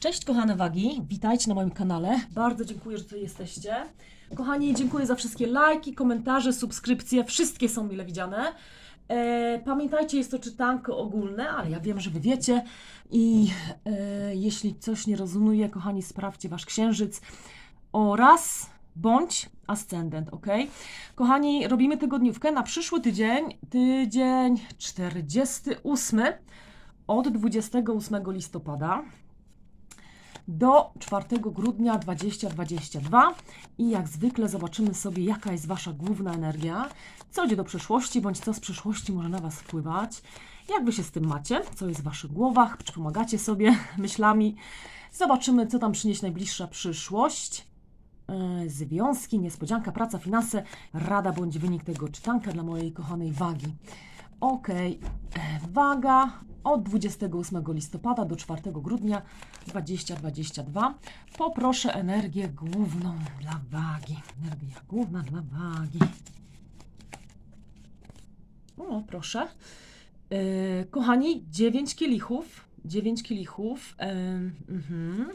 Cześć kochane wagi, witajcie na moim kanale. Bardzo dziękuję, że tutaj jesteście. Kochani, dziękuję za wszystkie lajki, komentarze, subskrypcje. Wszystkie są mile widziane. E, pamiętajcie, jest to czytanko ogólne, ale ja wiem, że wy wiecie. I e, jeśli coś nie rozumie, kochani, sprawdźcie wasz księżyc oraz bądź ascendent, ok? Kochani, robimy tygodniówkę na przyszły tydzień, tydzień 48 od 28 listopada do 4 grudnia 2022 i jak zwykle zobaczymy sobie, jaka jest Wasza główna energia, co idzie do przyszłości, bądź co z przyszłości może na Was wpływać, jak Wy się z tym macie, co jest w Waszych głowach, czy pomagacie sobie myślami. Zobaczymy, co tam przyniesie najbliższa przyszłość. Yy, Związki, niespodzianka, praca, finanse, rada bądź wynik tego czytanka dla mojej kochanej wagi. Okej, e, waga od 28 listopada do 4 grudnia 2022. Poproszę energię główną dla wagi. Energia główna dla wagi. O, proszę. E, kochani, 9 kielichów. 9 kielichów. E, mhm.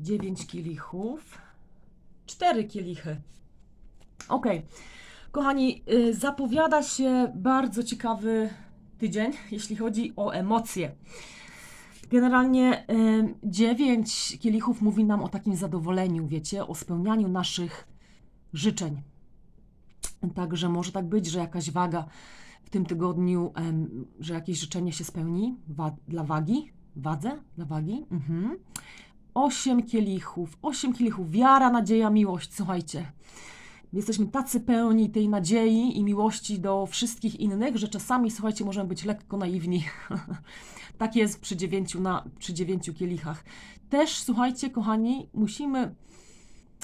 9 kielichów. 4 kielichy. Okej. Kochani, y, zapowiada się bardzo ciekawy tydzień, jeśli chodzi o emocje. Generalnie y, dziewięć kielichów mówi nam o takim zadowoleniu, wiecie, o spełnianiu naszych życzeń. Także może tak być, że jakaś waga w tym tygodniu, że jakieś życzenie się spełni dla wagi, wadze, dla wagi. Mhm. Osiem kielichów, osiem kielichów, wiara, nadzieja, miłość, słuchajcie. Jesteśmy tacy pełni tej nadziei i miłości do wszystkich innych, że czasami, słuchajcie, możemy być lekko naiwni. tak jest przy dziewięciu, na, przy dziewięciu kielichach. Też, słuchajcie, kochani, musimy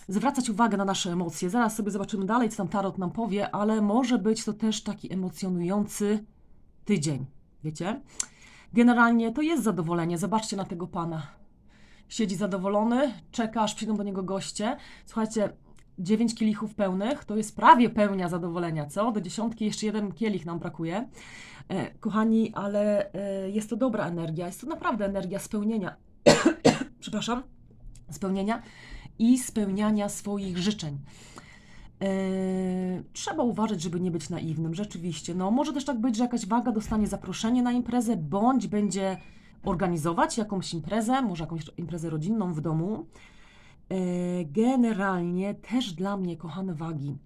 zwracać uwagę na nasze emocje. Zaraz sobie zobaczymy dalej, co tam Tarot nam powie, ale może być to też taki emocjonujący tydzień. Wiecie? Generalnie to jest zadowolenie. Zobaczcie na tego pana. Siedzi zadowolony, czeka, aż przyjdą do niego goście. Słuchajcie, 9 kielichów pełnych, to jest prawie pełnia zadowolenia, co? Do dziesiątki jeszcze jeden kielich nam brakuje. E, kochani, ale e, jest to dobra energia, jest to naprawdę energia spełnienia. Przepraszam, spełnienia i spełniania swoich życzeń. E, trzeba uważać, żeby nie być naiwnym, rzeczywiście. No, może też tak być, że jakaś waga dostanie zaproszenie na imprezę, bądź będzie organizować jakąś imprezę, może jakąś imprezę rodzinną w domu. E, Generalnie też dla mnie, kochane wagi,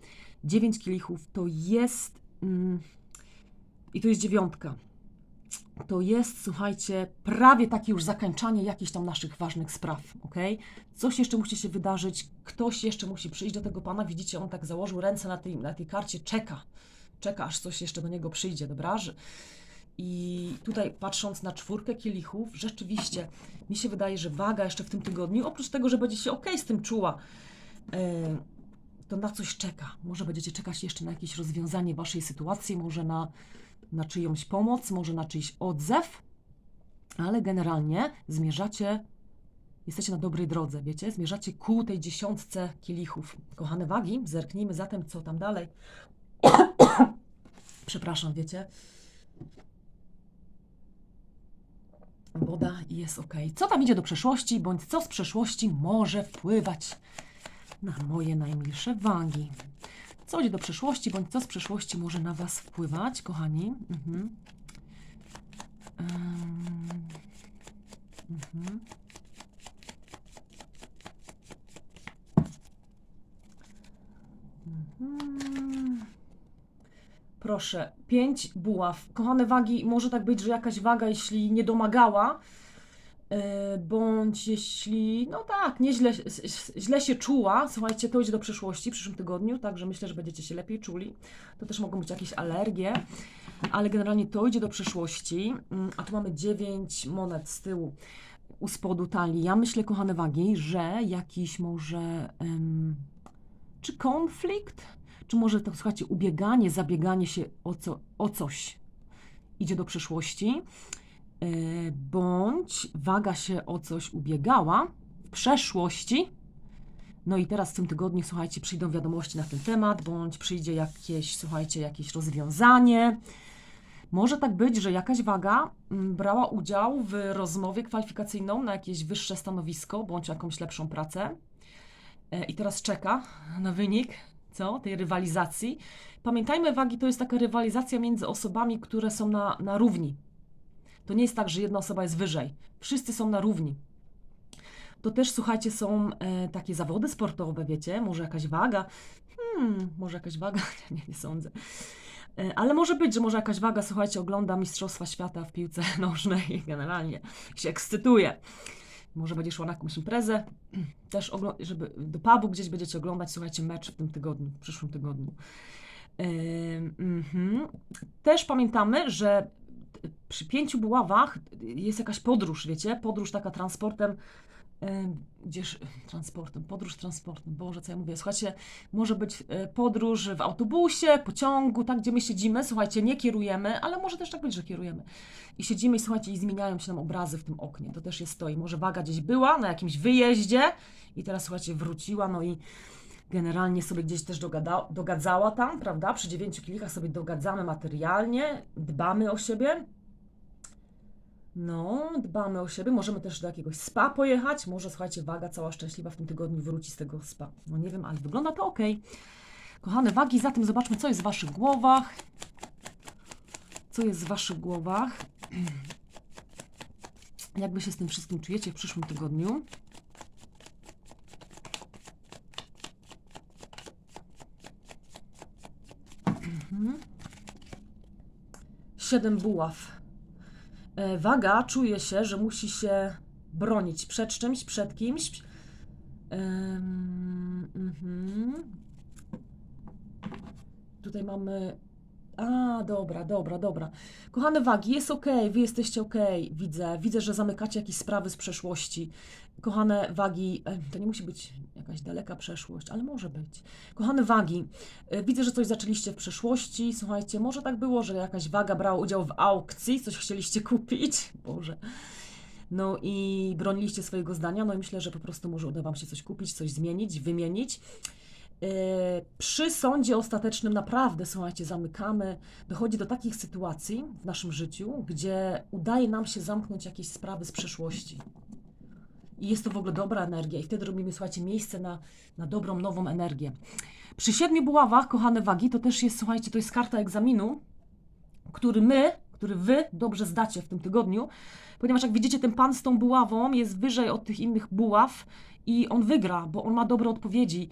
9 kielichów to jest. Mm, I to jest dziewiątka. To jest, słuchajcie, prawie takie już zakończanie jakichś tam naszych ważnych spraw, ok? Coś jeszcze musi się wydarzyć, ktoś jeszcze musi przyjść do tego pana. Widzicie, on tak założył ręce na tej, na tej karcie, czeka. Czeka, aż coś jeszcze do niego przyjdzie, dobra? Że, i tutaj patrząc na czwórkę kielichów, rzeczywiście mi się wydaje, że waga jeszcze w tym tygodniu, oprócz tego, że będzie się ok z tym czuła, e, to na coś czeka. Może będziecie czekać jeszcze na jakieś rozwiązanie waszej sytuacji, może na, na czyjąś pomoc, może na czyjś odzew, ale generalnie zmierzacie, jesteście na dobrej drodze, wiecie? Zmierzacie ku tej dziesiątce kielichów. Kochane wagi, zerknijmy zatem, co tam dalej. Przepraszam, wiecie? Woda i jest ok. Co tam idzie do przeszłości, bądź co z przeszłości może wpływać na moje najmilsze wagi? Co idzie do przeszłości, bądź co z przeszłości może na Was wpływać, kochani? Mhm. Mhm. Mhm. Proszę, pięć buław. Kochane wagi, może tak być, że jakaś waga, jeśli nie domagała, yy, bądź jeśli, no tak, nieźle, źle się czuła, słuchajcie, to idzie do przyszłości w przyszłym tygodniu, także myślę, że będziecie się lepiej czuli. To też mogą być jakieś alergie, ale generalnie to idzie do przyszłości. Mm, A tu mamy dziewięć monet z tyłu, u spodu talii. Ja myślę, kochane wagi, że jakiś może, em, czy konflikt? Czy może to, słuchajcie, ubieganie, zabieganie się o, co, o coś idzie do przyszłości, e, bądź waga się o coś ubiegała w przeszłości. No i teraz w tym tygodniu, słuchajcie, przyjdą wiadomości na ten temat, bądź przyjdzie jakieś, słuchajcie, jakieś rozwiązanie. Może tak być, że jakaś waga mm, brała udział w rozmowie kwalifikacyjną na jakieś wyższe stanowisko bądź jakąś lepszą pracę e, i teraz czeka na wynik co? tej rywalizacji. Pamiętajmy, wagi to jest taka rywalizacja między osobami, które są na, na równi. To nie jest tak, że jedna osoba jest wyżej. Wszyscy są na równi. To też, słuchajcie, są e, takie zawody sportowe, wiecie, może jakaś waga. Hmm, może jakaś waga? nie, nie sądzę. E, Ale może być, że może jakaś waga, słuchajcie, ogląda Mistrzostwa Świata w piłce nożnej generalnie się ekscytuje. Może będzie szła na jakąś imprezę, też żeby do pubu gdzieś będziecie oglądać, słuchajcie, mecz w tym tygodniu, w przyszłym tygodniu. Ym, mhm. Też pamiętamy, że przy pięciu buławach jest jakaś podróż, wiecie, podróż taka transportem, gdzież transportem, podróż transportem, Boże, co ja mówię, słuchajcie, może być e, podróż w autobusie, pociągu, tak, gdzie my siedzimy, słuchajcie, nie kierujemy, ale może też tak być, że kierujemy. I siedzimy i słuchajcie, i zmieniają się nam obrazy w tym oknie, to też jest to. I może waga gdzieś była na jakimś wyjeździe i teraz, słuchajcie, wróciła, no i generalnie sobie gdzieś też dogada, dogadzała tam, prawda? Przy dziewięciu kielichach sobie dogadzamy materialnie, dbamy o siebie. No, dbamy o siebie. Możemy też do jakiegoś spa pojechać. Może, słuchajcie, waga cała szczęśliwa w tym tygodniu wróci z tego spa. No nie wiem, ale wygląda to ok. Kochane wagi, zatem zobaczmy, co jest w Waszych głowach. Co jest w Waszych głowach. Jak Wy się z tym wszystkim czujecie w przyszłym tygodniu? Mhm. Siedem buław. E, Waga czuje się, że musi się bronić przed czymś, przed kimś. Mhm. Tutaj mamy. A, dobra, dobra, dobra. Kochane wagi, jest ok, wy jesteście ok, widzę. Widzę, że zamykacie jakieś sprawy z przeszłości. Kochane wagi, e, to nie musi być jakaś daleka przeszłość, ale może być. Kochane wagi, e, widzę, że coś zaczęliście w przeszłości. Słuchajcie, może tak było, że jakaś waga brała udział w aukcji, coś chcieliście kupić. Boże. No i broniliście swojego zdania. No i myślę, że po prostu może uda Wam się coś kupić, coś zmienić, wymienić. Yy, Przy sądzie ostatecznym naprawdę, słuchajcie, zamykamy. Dochodzi do takich sytuacji w naszym życiu, gdzie udaje nam się zamknąć jakieś sprawy z przeszłości. I jest to w ogóle dobra energia, i wtedy robimy, słuchajcie, miejsce na, na dobrą, nową energię. Przy siedmiu buławach, kochane wagi, to też jest, słuchajcie, to jest karta egzaminu, który my, który wy dobrze zdacie w tym tygodniu, ponieważ jak widzicie, ten pan z tą buławą jest wyżej od tych innych buław i on wygra, bo on ma dobre odpowiedzi.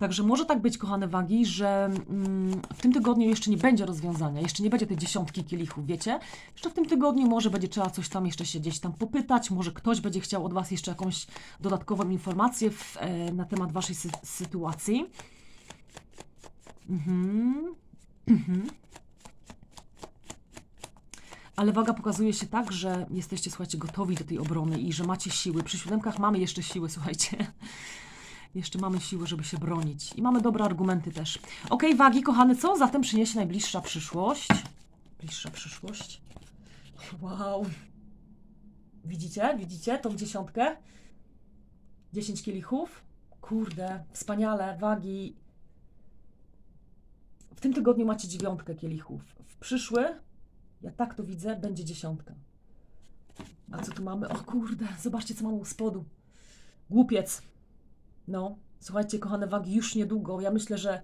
Także może tak być, kochane wagi, że mm, w tym tygodniu jeszcze nie będzie rozwiązania, jeszcze nie będzie tej dziesiątki kielichów, wiecie? Jeszcze w tym tygodniu może będzie trzeba coś tam jeszcze się gdzieś tam popytać, może ktoś będzie chciał od Was jeszcze jakąś dodatkową informację w, e, na temat Waszej sy sytuacji. Mhm. Mhm. Ale waga pokazuje się tak, że jesteście, słuchajcie, gotowi do tej obrony i że macie siły. Przy siódemkach mamy jeszcze siły, słuchajcie. Jeszcze mamy siły, żeby się bronić. I mamy dobre argumenty też. Ok, wagi, kochane, co zatem przyniesie najbliższa przyszłość? Bliższa przyszłość. Wow. Widzicie? Widzicie tą dziesiątkę? 10 kielichów? Kurde, wspaniale, wagi. W tym tygodniu macie dziewiątkę kielichów. W przyszły, ja tak to widzę, będzie dziesiątka. A co tu mamy? O kurde, zobaczcie, co mamy u spodu. Głupiec. No, słuchajcie, kochane wagi, już niedługo. Ja myślę, że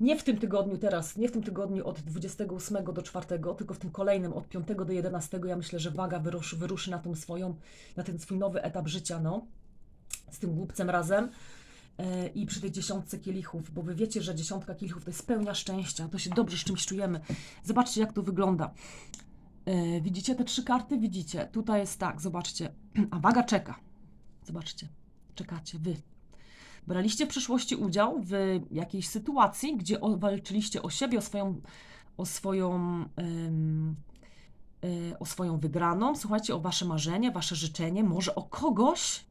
nie w tym tygodniu teraz, nie w tym tygodniu od 28 do 4, tylko w tym kolejnym od 5 do 11. Ja myślę, że waga wyruszy, wyruszy na tą swoją, na ten swój nowy etap życia, no. Z tym głupcem razem. E, I przy tej dziesiątce kielichów, bo wy wiecie, że dziesiątka kielichów to jest pełnia szczęścia, to się dobrze z czymś czujemy. Zobaczcie, jak to wygląda. E, Widzicie te trzy karty? Widzicie. Tutaj jest tak, zobaczcie. A waga czeka. Zobaczcie. Czekacie, wy. Braliście w przeszłości udział w jakiejś sytuacji, gdzie walczyliście o siebie, o swoją, o swoją, e, o swoją wygraną. Słuchajcie, o wasze marzenie, wasze życzenie, może o kogoś.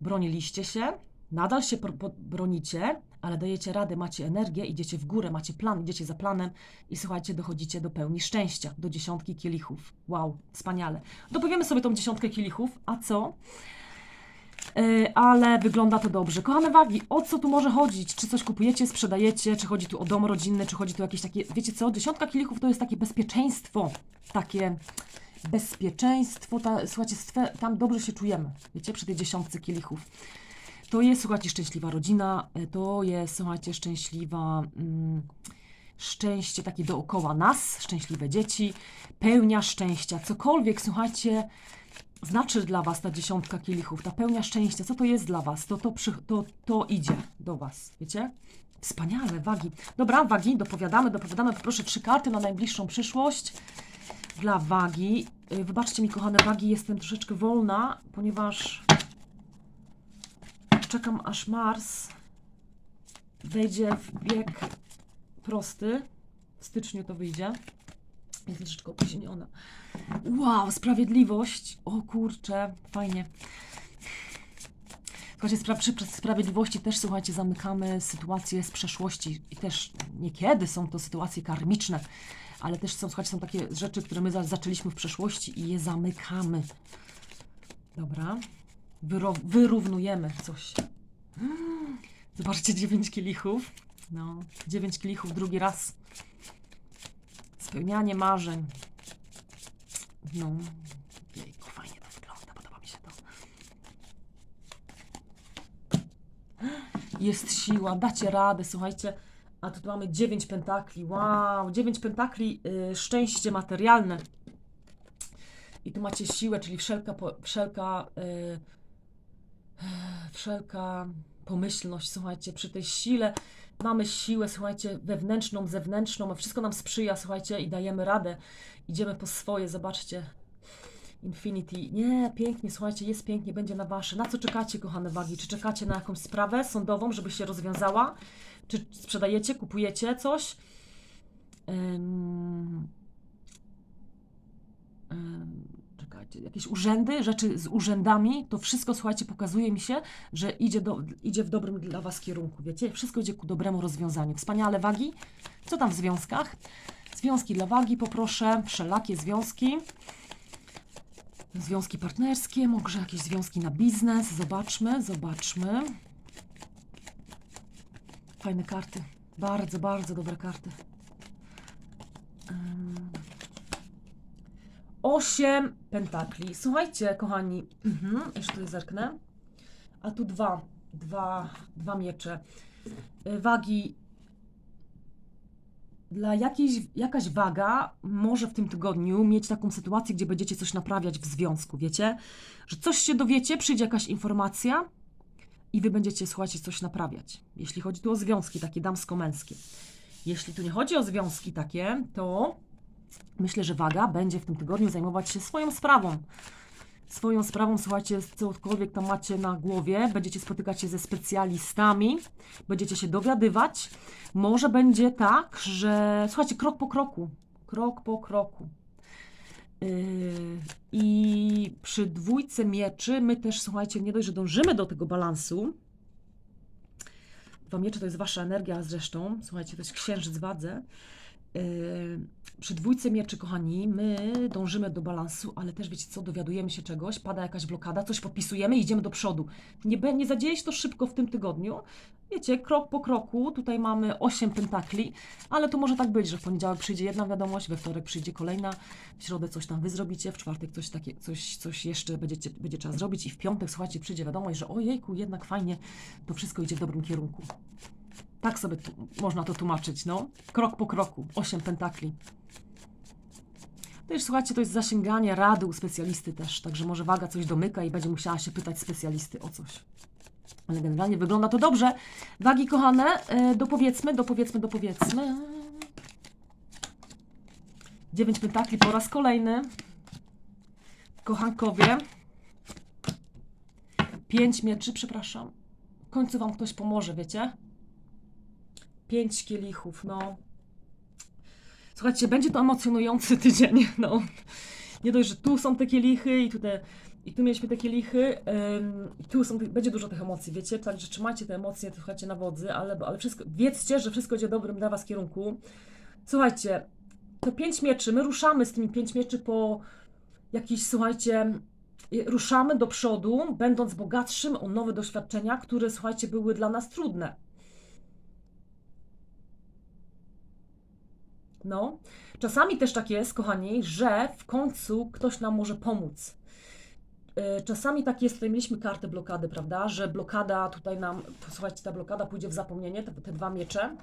Broniliście się, nadal się bronicie, ale dajecie radę, macie energię, idziecie w górę, macie plan, idziecie za planem i słuchajcie, dochodzicie do pełni szczęścia, do dziesiątki kielichów. Wow, wspaniale. Dopowiemy sobie tą dziesiątkę kielichów, a co? Yy, ale wygląda to dobrze. Kochane wagi, o co tu może chodzić? Czy coś kupujecie, sprzedajecie, czy chodzi tu o dom rodzinny, czy chodzi tu o jakieś takie, wiecie co, dziesiątka kielichów to jest takie bezpieczeństwo, takie bezpieczeństwo, ta, słuchajcie, swe, tam dobrze się czujemy, wiecie, przy tej dziesiątce kielichów. To jest, słuchajcie, szczęśliwa rodzina, y, to jest, słuchajcie, szczęśliwa, mm, szczęście takie dookoła nas, szczęśliwe dzieci, pełnia szczęścia, cokolwiek, słuchajcie, znaczy dla Was ta dziesiątka kielichów, ta pełnia szczęścia, co to jest dla Was, to, to, przy, to, to idzie do Was, wiecie? Wspaniale, wagi. Dobra, wagi, dopowiadamy, dopowiadamy, poproszę trzy karty na najbliższą przyszłość dla wagi. Y, Wybaczcie mi, kochane wagi, jestem troszeczkę wolna, ponieważ czekam aż Mars wejdzie w bieg prosty. W styczniu to wyjdzie. Jest troszeczkę opóźniona. Wow, sprawiedliwość. O kurczę, fajnie. Słuchajcie, spra- przy sprawiedliwości też, słuchajcie, zamykamy sytuacje z przeszłości i też niekiedy są to sytuacje karmiczne, ale też są, słuchajcie, są takie rzeczy, które my za- zaczęliśmy w przeszłości i je zamykamy. Dobra. Wyro- wyrównujemy coś. Zobaczcie, dziewięć kielichów. No, dziewięć kielichów drugi raz. Spełnianie marzeń. No, jejku, fajnie to wygląda, podoba mi się to. Jest siła, dacie radę, słuchajcie. A tu mamy dziewięć pentakli. Wow, dziewięć pentakli, y, szczęście materialne. I tu macie siłę, czyli wszelka, po, wszelka, y, wszelka pomyślność, słuchajcie, przy tej sile mamy siłę, słuchajcie, wewnętrzną, zewnętrzną, wszystko nam sprzyja, słuchajcie, i dajemy radę. Idziemy po swoje, zobaczcie. Infinity. Nie, pięknie, słuchajcie, jest pięknie, będzie na wasze. Na co czekacie, kochane wagi? Czy czekacie na jakąś sprawę sądową, żeby się rozwiązała? Czy sprzedajecie, kupujecie coś? Ym... Ym, jakieś urzędy, rzeczy z urzędami, to wszystko, słuchajcie, pokazuje mi się, że idzie, do, idzie w dobrym dla Was kierunku, wiecie? Wszystko idzie ku dobremu rozwiązaniu. Wspaniale wagi. Co tam w związkach? Związki dla wagi poproszę, wszelakie związki. Związki partnerskie, może jakieś związki na biznes. Zobaczmy, zobaczmy. Fajne karty. Bardzo, bardzo dobre karty. Um, 8 pentakli. Słuchajcie, kochani, mhm, jeszcze tutaj zerknę. A tu dwa, dwa, dwa miecze. Y, wagi. Dla jakiejś, jakaś waga może w tym tygodniu mieć taką sytuację, gdzie będziecie coś naprawiać w związku, wiecie? Że coś się dowiecie, przyjdzie jakaś informacja i wy będziecie, słuchajcie, coś naprawiać. Jeśli chodzi tu o związki takie damsko-męskie. Jeśli tu nie chodzi o związki takie, to myślę, że waga będzie w tym tygodniu zajmować się swoją sprawą. Swoją sprawą, słuchajcie, cokolwiek tam macie na głowie, będziecie spotykać się ze specjalistami, będziecie się dowiadywać. Może będzie tak, że słuchajcie, krok po kroku, krok po kroku. Yy, I przy dwójce mieczy my też, słuchajcie, nie dość, że dążymy do tego balansu. Dwa miecze to jest wasza energia zresztą. Słuchajcie, to jest księżyc wadze. Yy, przy dwójce mieczy, kochani, my dążymy do balansu, ale też wiecie co, dowiadujemy się czegoś, pada jakaś blokada, coś podpisujemy i idziemy do przodu. Nie, nie zadzieje się to szybko w tym tygodniu. Wiecie, krok po kroku, tutaj mamy 8 pentakli, ale to może tak być, że w poniedziałek przyjdzie jedna wiadomość, we wtorek przyjdzie kolejna, w środę coś tam wy zrobicie, w czwartek coś, takie, coś, coś jeszcze będziecie, będzie trzeba zrobić i w piątek, słuchajcie, przyjdzie wiadomość, że ojejku, jednak fajnie, to wszystko idzie w dobrym kierunku. Tak sobie można to tłumaczyć, no. Krok po kroku. Osiem pentakli. Też słuchajcie, to jest zasięganie rady u specjalisty też, także może waga coś domyka i będzie musiała się pytać specjalisty o coś. Ale generalnie wygląda to dobrze. Wagi kochane, e, dopowiedzmy, dopowiedzmy, dopowiedzmy. Dziewięć pentakli po raz kolejny. Kochankowie. Pięć mieczy, przepraszam. W końcu wam ktoś pomoże, wiecie? Pięć kielichów, no. Słuchajcie, będzie to emocjonujący tydzień, no. Nie dość, że tu są te kielichy i tu, i tu mieliśmy te kielichy, ym, i tu są, będzie dużo tych emocji, wiecie? Także trzymajcie te emocje, słuchajcie, na wodzy, ale, ale wszystko, wiedzcie, że wszystko idzie dobrym dla was kierunku. Słuchajcie, to pięć mieczy, my ruszamy z tymi pięć mieczy po jakiś, słuchajcie, ruszamy do przodu, będąc bogatszym o nowe doświadczenia, które, słuchajcie, były dla nas trudne. No, czasami też tak jest, kochani, że w końcu ktoś nam może pomóc. Y, Czasami tak jest, tutaj mieliśmy kartę blokady, prawda, że blokada tutaj nam, słuchajcie, ta blokada pójdzie w zapomnienie, te, te dwa miecze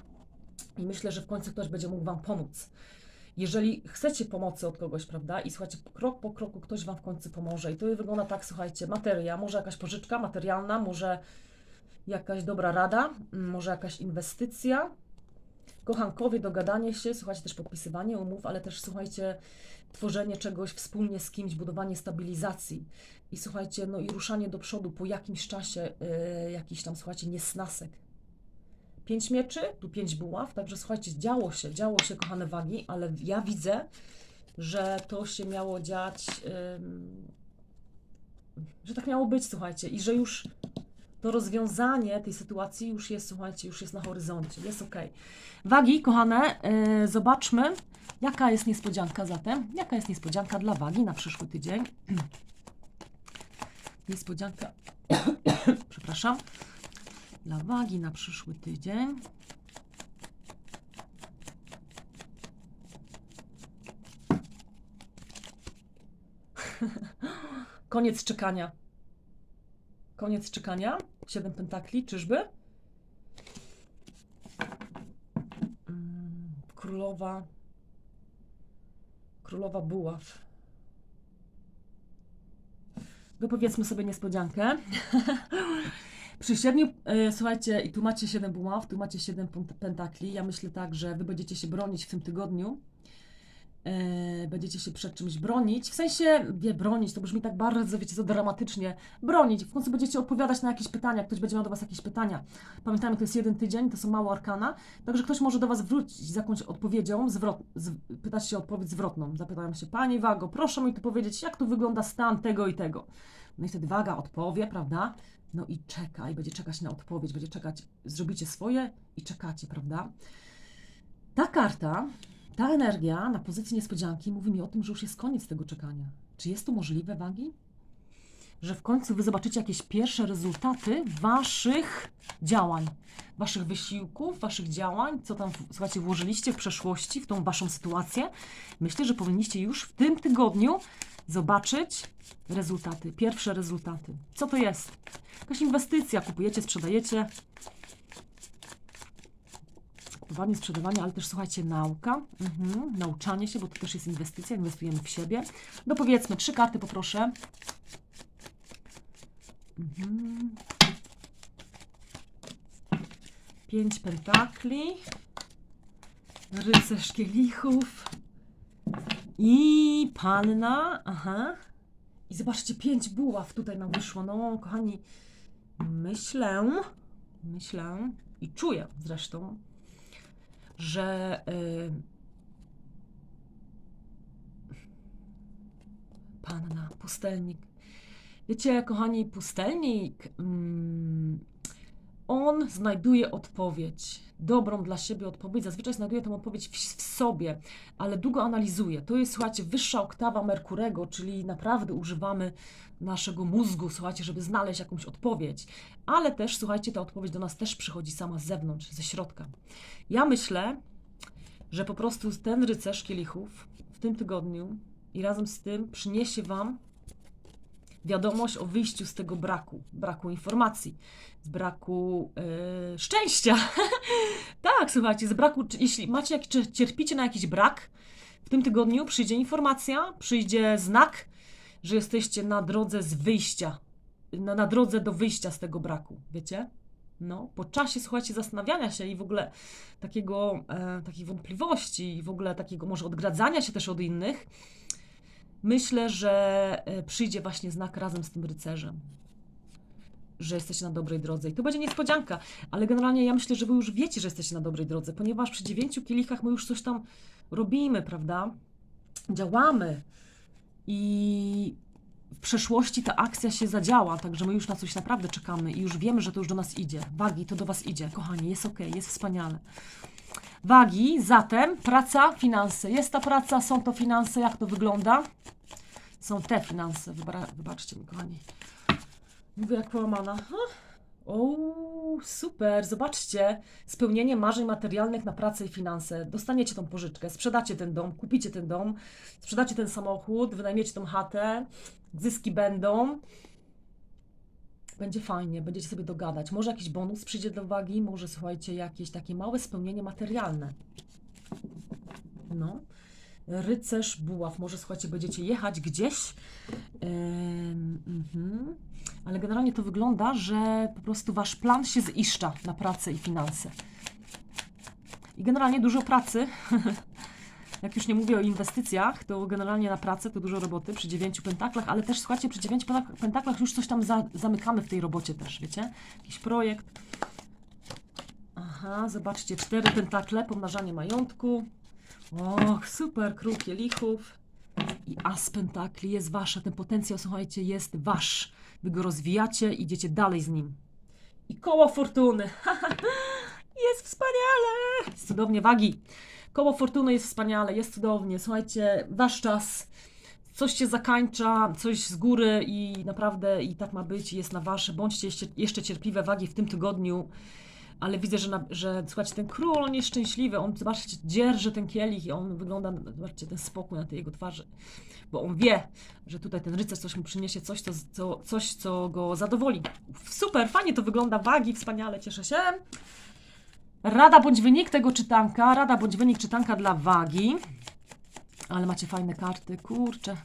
i myślę, że w końcu ktoś będzie mógł Wam pomóc. Jeżeli chcecie pomocy od kogoś, prawda, i słuchajcie, krok po kroku ktoś Wam w końcu pomoże i to wygląda tak, słuchajcie, materia, może jakaś pożyczka materialna, może jakaś dobra rada, może jakaś inwestycja, kochankowie, dogadanie się, słuchajcie, też podpisywanie umów, ale też słuchajcie, tworzenie czegoś wspólnie z kimś, budowanie stabilizacji i słuchajcie, no i ruszanie do przodu po jakimś czasie, yy, jakiś tam, słuchajcie, niesnasek. Pięć mieczy, tu pięć buław, także słuchajcie, działo się, działo się, kochane wagi, ale ja widzę, że to się miało dziać, ym, że tak miało być, słuchajcie, i że już to rozwiązanie tej sytuacji już jest, słuchajcie, już jest na horyzoncie, jest ok. Wagi, kochane, yy, zobaczmy, jaka jest niespodzianka zatem. Jaka jest niespodzianka dla wagi na przyszły tydzień? Niespodzianka, przepraszam, dla wagi na przyszły tydzień. Koniec czekania. Koniec czekania. Siedem pentakli, czyżby? Mm, Królowa. Królowa buław. Dopowiedzmy sobie niespodziankę. Przy siedmiu, e, słuchajcie, i tu macie siedem buław, tu macie siedem pent- pentakli. Ja myślę tak, że wy będziecie się bronić w tym tygodniu. E, będziecie się przed czymś bronić. W sensie, wie, bronić, to brzmi tak bardzo, wiecie co, dramatycznie. Bronić. W końcu będziecie odpowiadać na jakieś pytania, ktoś będzie miał do Was jakieś pytania. Pamiętajmy, to jest jeden tydzień, to są małe arkana, także ktoś może do Was wrócić z jakąś odpowiedzią, zwrot, z, pytać się o odpowiedź zwrotną. Zapytają się, Pani Wago, proszę mi tu powiedzieć, jak tu wygląda stan tego i tego. No i wtedy Waga odpowie, prawda? No i czeka, i będzie czekać na odpowiedź, będzie czekać, zrobicie swoje i czekacie, prawda? Ta karta, ta energia na pozycji niespodzianki mówi mi o tym, że już jest koniec tego czekania. Czy jest to możliwe, Wagi? Że w końcu Wy zobaczycie jakieś pierwsze rezultaty Waszych działań, Waszych wysiłków, Waszych działań, co tam, słuchajcie, włożyliście w przeszłości, w tą Waszą sytuację. Myślę, że powinniście już w tym tygodniu zobaczyć rezultaty, pierwsze rezultaty. Co to jest? Jakaś inwestycja, kupujecie, sprzedajecie. Kupowanie, sprzedawanie, ale też słuchajcie, nauka, mhm, nauczanie się, bo to też jest inwestycja, inwestujemy w siebie. No powiedzmy, trzy karty poproszę. Mhm. Pięć pentakli, rycerz kielichów i panna, aha. I zobaczcie, pięć buław tutaj nam wyszło. No, kochani, myślę, myślę i czuję zresztą, że y, panna, pustelnik. Wiecie, kochani, pustelnik, mm, on znajduje odpowiedź, dobrą dla siebie odpowiedź. Zazwyczaj znajduje tę odpowiedź w, w sobie, ale długo analizuje. To jest, słuchajcie, wyższa oktawa Merkurego, czyli naprawdę używamy naszego mózgu, słuchajcie, żeby znaleźć jakąś odpowiedź. Ale też, słuchajcie, ta odpowiedź do nas też przychodzi sama z zewnątrz, ze środka. Ja myślę, że po prostu ten rycerz kielichów w tym tygodniu i razem z tym przyniesie Wam wiadomość o wyjściu z tego braku, braku informacji, z braku e, szczęścia. tak, słuchajcie, z braku, jeśli macie, czy cierpicie na jakiś brak, w tym tygodniu przyjdzie informacja, przyjdzie znak, że jesteście na drodze z wyjścia, na, na drodze do wyjścia z tego braku, wiecie? No, po czasie, słuchajcie, zastanawiania się i w ogóle takiego, e, takiej wątpliwości i w ogóle takiego może odgradzania się też od innych, myślę, że e, przyjdzie właśnie znak razem z tym rycerzem, że jesteście na dobrej drodze. I to będzie niespodzianka, ale generalnie ja myślę, że wy już wiecie, że jesteście na dobrej drodze, ponieważ przy dziewięciu kielichach my już coś tam robimy, prawda? Działamy i w przeszłości ta akcja się zadziała, także my już na coś naprawdę czekamy i już wiemy, że to już do nas idzie. Wagi, to do Was idzie. Kochani, jest ok, jest wspaniale. Wagi, zatem praca, finanse. Jest ta praca, są to finanse, jak to wygląda? są te finanse. Wybra- wybaczcie mi, kochani. Mówię jak połamana. O, super, zobaczcie. Spełnienie marzeń materialnych na pracę i finanse. Dostaniecie tą pożyczkę, sprzedacie ten dom, kupicie ten dom, sprzedacie ten samochód, wynajmiecie tą chatę, zyski będą. Będzie fajnie, będziecie sobie dogadać. Może jakiś bonus przyjdzie do uwagi, może słuchajcie, jakieś takie małe spełnienie materialne. No. Rycerz buław. Może słuchajcie, będziecie jechać gdzieś. Ym, mhm. Ale generalnie to wygląda, że po prostu wasz plan się ziszcza na pracę i finanse. I generalnie dużo pracy. Jak już nie mówię o inwestycjach, to generalnie na pracę to dużo roboty przy dziewięciu pentaklach, ale też słuchajcie, przy dziewięciu pentak- pentaklach już coś tam za, zamykamy w tej robocie też, wiecie? Jakiś projekt. Aha, zobaczcie, cztery pentakle, pomnażanie majątku. Och, super, król kielichów. I as pentakli jest wasza, ten potencjał, słuchajcie, jest wasz. Wy go rozwijacie, idziecie dalej z nim. I koło fortuny. jest wspaniale! Cudownie, wagi. Koło fortuny jest wspaniale, jest cudownie. Słuchajcie, wasz czas. Coś się zakańcza, coś z góry i naprawdę i tak ma być, jest na wasze. Bądźcie jeszcze cierpliwe wagi w tym tygodniu. Ale widzę, że, na, że słuchajcie, ten król, on jest szczęśliwy, on, zobaczcie, dzierży ten kielich i on wygląda, zobaczcie, ten spokój na tej jego twarzy, bo on wie, że tutaj ten rycerz coś mu przyniesie, coś, co, co, coś, co go zadowoli. Super, fajnie to wygląda, wagi, wspaniale, cieszę się. Rada bądź wynik tego czytanka, rada bądź wynik czytanka dla wagi. Ale macie fajne karty, kurczę.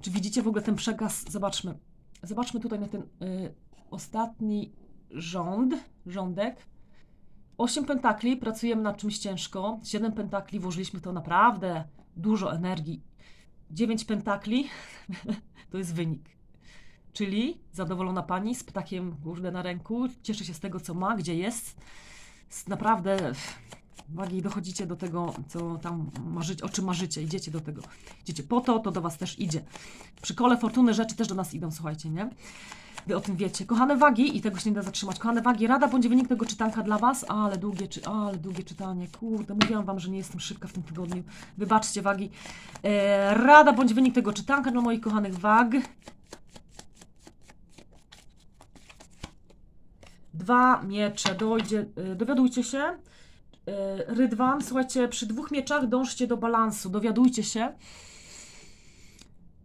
Czy widzicie w ogóle ten przekaz? Zobaczmy. Zobaczmy tutaj na ten y, ostatni rząd, rządek. Osiem pentakli, pracujemy nad czymś ciężko. Siedem pentakli, włożyliśmy to naprawdę dużo energii. Dziewięć pentakli to jest wynik. Czyli zadowolona pani z ptakiem kurde na ręku, cieszy się z tego, co ma, gdzie jest. Naprawdę wagi dochodzicie do tego, co tam marzycie, o czym marzycie, idziecie do tego. Idziecie po to, to do was też idzie. Przy kole fortuny rzeczy też do nas idą, słuchajcie, nie? Wy o tym wiecie. Kochane wagi, i tego się nie da zatrzymać. Kochane wagi, rada będzie wynik tego czytanka dla was, ale długie, czy, ale długie czytanie. Kurde, mówiłam wam, że nie jestem szybka w tym tygodniu. Wybaczcie wagi. E, rada bądź wynik tego czytanka dla moich kochanych wag. Dwa miecze, dojdzie, y, dowiadujcie się. Y, Rydwan, słuchajcie, przy dwóch mieczach dążcie do balansu, dowiadujcie się.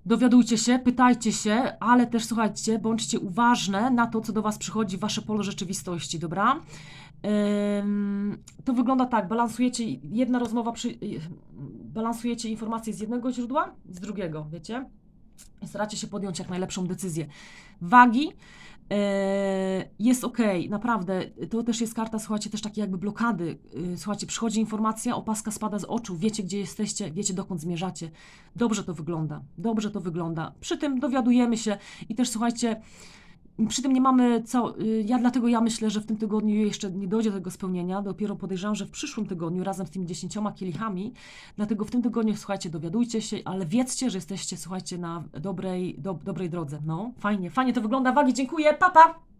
Dowiadujcie się, pytajcie się, ale też słuchajcie, bądźcie uważne na to, co do Was przychodzi Wasze pole rzeczywistości, dobra? To wygląda tak, balansujecie, jedna rozmowa, przy, y, balansujecie informacje z jednego źródła, z drugiego, wiecie? Staracie się podjąć jak najlepszą decyzję. Wagi, jest ok, naprawdę. To też jest karta, słuchajcie, też takiej jakby blokady. E, Słuchajcie, przychodzi informacja, opaska spada z oczu, wiecie gdzie jesteście, wiecie dokąd zmierzacie. Dobrze to wygląda, dobrze to wygląda. Przy tym dowiadujemy się i też słuchajcie, przy tym nie mamy co. y, Ja dlatego ja myślę, że w tym tygodniu jeszcze nie dojdzie do tego spełnienia. Dopiero podejrzewam, że w przyszłym tygodniu razem z tymi dziesięcioma kielichami. Dlatego w tym tygodniu, słuchajcie, dowiadujcie się, ale wiedzcie, że jesteście, słuchajcie, na dobrej, do, dobrej drodze. No, fajnie, fajnie to wygląda. Wagi, dziękuję, papa! Pa.